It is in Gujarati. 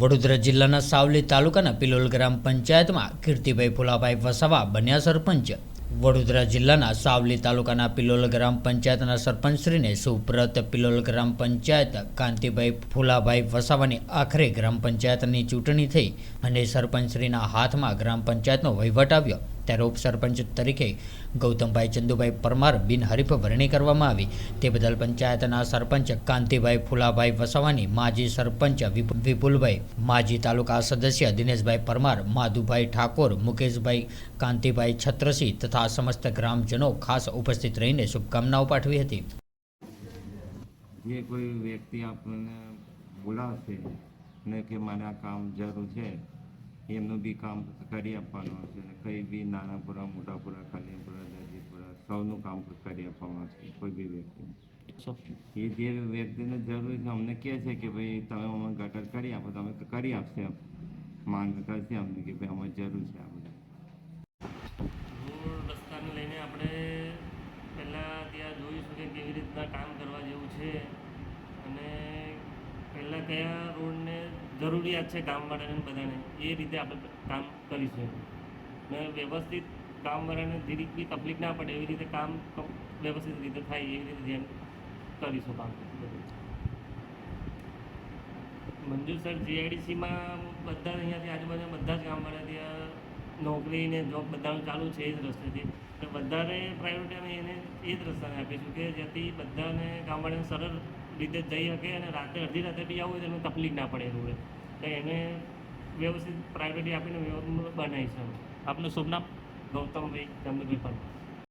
વડોદરા જિલ્લાના સાવલી તાલુકાના પિલોલ ગ્રામ પંચાયતમાં કીર્તિભાઈ ફુલાભાઈ વસાવા બન્યા સરપંચ. વડોદરા જિલ્લાના સાવલી તાલુકાના પિલોલ ગ્રામ પંચાયતના સરપંચશ્રીને સુપ્રત પિલોલ ગ્રામ પંચાયત કાંતિભાઈ ફુલાભાઈ વસાવાની આખરે ગ્રામ પંચાયતની ચૂંટણી થઈ અને સરપંચશ્રીના હાથમાં ગ્રામ પંચાયતનો વહીવટ આવ્યો. ત્યારે ઉપસરપંચ તરીકે ગૌતમભાઈ ચંદુભાઈ પરમાર બિનહરીફ વરણી કરવામાં આવી. તે બદલ પંચાયતના સરપંચ કાંતિભાઈ ફુલાભાઈ વસાવાની, માજી સરપંચ વિપુ- વિપુલભાઈ, માજી તાલુકા સદસ્ય દિનેશભાઈ પરમાર, માધુભાઈ ઠાકોર, મુકેશભાઈ કાંતિભાઈ છત્રસી તથા સમસ્ત ગ્રામજનો ખાસ ઉપસ્થિત રહીને શુભકામનાઓ પાઠવી હતી. જે કોઈ વ્યક્તિ આપણને બોલાવશે ને કે મને આ કામ જરૂર છે, એમનું બી કામ કરી આપવાનું છે કંઈ બી નાનાપુરા મોટાપુરા કલ્યાણપુરા દાજીપુરા સૌનું કામ કરી આપવામાં છે કોઈ બી વ્યક્તિ. એ જે વ્યક્તિને જરૂર છે અમને કહે છે કે ભાઈ તમે અમને ગટર કરી આપો તમે કરી આપશે માંગ કરશે અમને કે ભાઈ અમારે જરૂર છે આ બધું. રસ્તાને લઈને આપણે પહેલાં ત્યાં જોઈશું કે કેવી રીતના કામ કરવા જેવું છે. અને પહેલાં કયા રોડને જરૂરિયાત છે કામ માટે બધાને એ રીતે આપણે કામ કરીશું. ને વ્યવસ્થિત કામવાળાને જીરીક બી તકલીફ ના પડે એવી રીતે કામ વ્યવસ્થિત રીતે થાય એવી રીતે ધ્યાન કરીશું કામ. મંજુર સર જીઆઈડીસીમાં બધા અહીંયાથી આજુબાજુ બધા જ ગામવાળા ત્યાં નોકરી ને જોબ બધાનું ચાલુ છે એ જ રસ્તેથી. તો વધારે પ્રાયોરિટી અમે એને એ જ રસ્તાને આપીશું કે જેથી બધાને ગામવાળાને સરળ રીતે જઈ શકે અને રાતે અડધી રાતે બી આવું હોય તો એમને તકલીફ ના પડે એવું તો એને વ્યવસ્થિત પ્રાયોરિટી આપીને બનાવીશું આપનું શુભ નામ ગૌતમભાઈ ચંદ્રભાઈ પરમાર